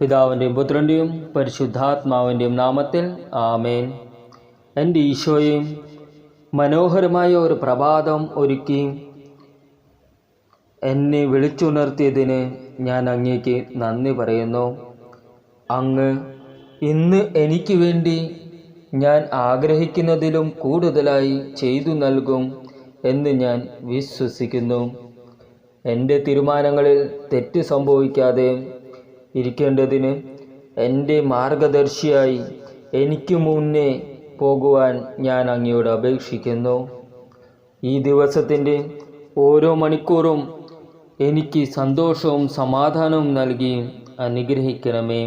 പിതാവിന്റെയും പുത്രന്റെയും പരിശുദ്ധാത്മാവിന്റെയും നാമത്തിൽ ആമേൻ. എന്റെ ഈശോയും മനോഹരമായ ഒരു പ്രഭാതം ഒരുക്കി എന്നെ വിളിച്ചുണർത്തിയതിന് ഞാൻ അങ്ങേക്ക് നന്ദി പറയുന്നു. അങ്ങ് ഇന്ന് എനിക്ക് വേണ്ടി ഞാൻ ആഗ്രഹിക്കുന്നതിലും കൂടുതലായി ചെയ്തു നൽകും എന്ന് ഞാൻ വിശ്വസിക്കുന്നു. എന്റെ തീരുമാനങ്ങളിൽ തെറ്റ് സംഭവിക്കാതെ ഇരിക്കേണ്ടതിന് എന്റെ മാർഗദർശിയായി എനിക്ക് മുന്നേ പോകുവാൻ ഞാൻ അങ്ങയോട് അപേക്ഷിക്കുന്നു. ഈ ദിവസത്തിന്റെ ഓരോ മണിക്കൂറും എനിക്ക് സന്തോഷവും സമാധാനവും നൽകി അനുഗ്രഹിക്കണമേ.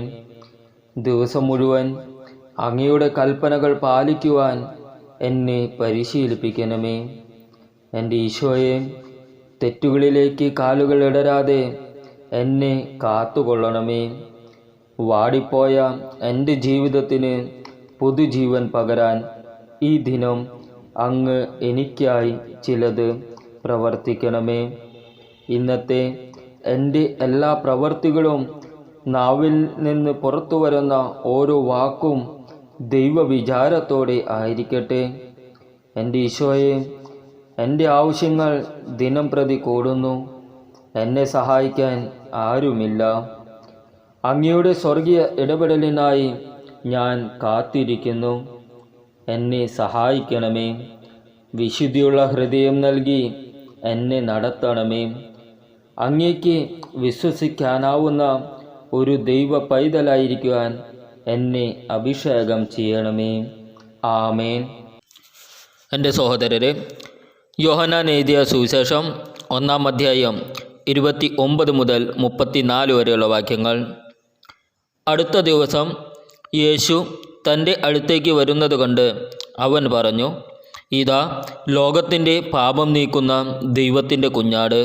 ദിവസം മുഴുവൻ അങ്ങയുടെ കൽപ്പനകൾ പാലിക്കുവാൻ എന്നെ പരിശീലിപ്പിക്കണമേ. എന്റെ ഈശോയെ തെറ്റുകളിലേക്ക് കാലുകൾ ഇടരാതെ എന്നെ കാത്തുകൊള്ളണമേ. വാടിപ്പോയ എന്റെ ജീവിതത്തിന് പുതുജീവൻ പകരാൻ ഈ ദിനം അങ്ങ് എനിക്കായി ചിലത് പ്രവർത്തിക്കണമേ. ഇന്നത്തെ എന്റെ എല്ലാ പ്രവർത്തികളും നാവിൽ നിന്ന് പുറത്തു വരുന്ന ഓരോ വാക്കും ദൈവവിചാരത്തോടെ ആയിരിക്കട്ടെ. എന്റെ ഈശോയെ എന്റെ ആവശ്യങ്ങൾ ദിനം പ്രതി കൂടുന്നു. എന്നെ സഹായിക്കാൻ ആരുമില്ല. അങ്ങയുടെ സ്വർഗീയ ഇടപെടലിനായി ഞാൻ കാത്തിരിക്കുന്നു. എന്നെ സഹായിക്കണമേ. വിശുദ്ധിയുള്ള ഹൃദയം നൽകി എന്നെ നടത്തണമേ. അങ്ങേക്ക് വിശ്വസിക്കാനാവുന്ന ഒരു ദൈവ പൈതലായിരിക്കുവാൻ എന്നെ അഭിഷേകം ചെയ്യണമേ. ആമേൻ. എന്റെ സഹോദരരെ യോഹനാൻ എഴുതിയ സുവിശേഷം ഒന്നാം അധ്യായം ഇരുപത്തി ഒമ്പത് മുതൽ മുപ്പത്തിനാല് വരെയുള്ള വാക്യങ്ങൾ. അടുത്ത ദിവസം യേശു തന്റെ അടുത്തേക്ക് വരുന്നത് കണ്ട് അവൻ പറഞ്ഞു ഇതാ ലോകത്തിന്റെ പാപം നീക്കുന്ന ദൈവത്തിന്റെ കുഞ്ഞാട്.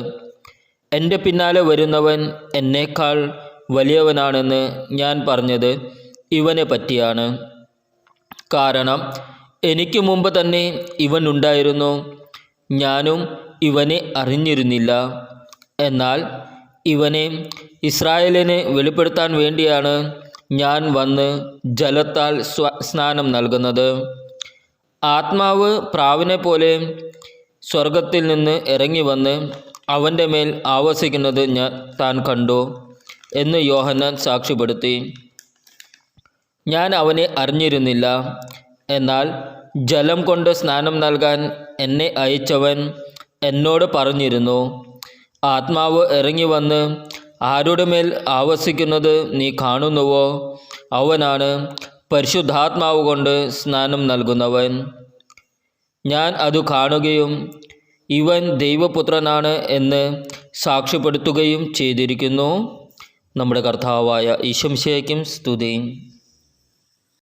എന്റെ പിന്നാലെ വരുന്നവൻ എന്നേക്കാൾ വലിയവനാണെന്ന് ഞാൻ പറഞ്ഞത് ഇവനെ പറ്റിയാണ്. കാരണം എനിക്ക് മുമ്പ് തന്നെ ഇവൻ ഉണ്ടായിരുന്നു. ഞാനും ഇവനെ അറിഞ്ഞിരുന്നില്ല. എന്നാൽ ഇവനെ ഇസ്രായേലിന് വെളിപ്പെടുത്താൻ വേണ്ടിയാണ് ഞാൻ വന്ന് ജലത്താൽ സ്നാനം നൽകുന്നത്. ആത്മാവ് പ്രാവിനെ പോലെ സ്വർഗത്തിൽ നിന്ന് ഇറങ്ങി വന്ന് അവന്റെ മേൽ ആവസിക്കുന്നത് ഞാൻ താൻ കണ്ടു എന്ന് യോഹന്നാൻ സാക്ഷ്യപ്പെടുത്തി. ഞാൻ അവനെ അറിഞ്ഞിരുന്നില്ല. എന്നാൽ ജലം കൊണ്ട് സ്നാനം നൽകാൻ എന്നെ അയച്ചവൻ എന്നോട് പറഞ്ഞിരുന്നു. ആത്മാവ് ഇറങ്ങി വന്ന് ആരുടെ മേൽ ആവസിക്കുന്നത് നീ കാണുന്നുവോ? അവനാണ് പരിശുദ്ധാത്മാവ് കൊണ്ട് സ്നാനം നൽകുന്നവൻ. ഞാൻ അത് കാണുകയും ഇവൻ ദൈവപുത്രനാണ് എന്ന് സാക്ഷ്യപ്പെടുത്തുകയും ചെയ്തിരിക്കുന്നു. നമ്മുടെ കർത്താവായ ഈശംശയ്ക്കും സ്തുതി.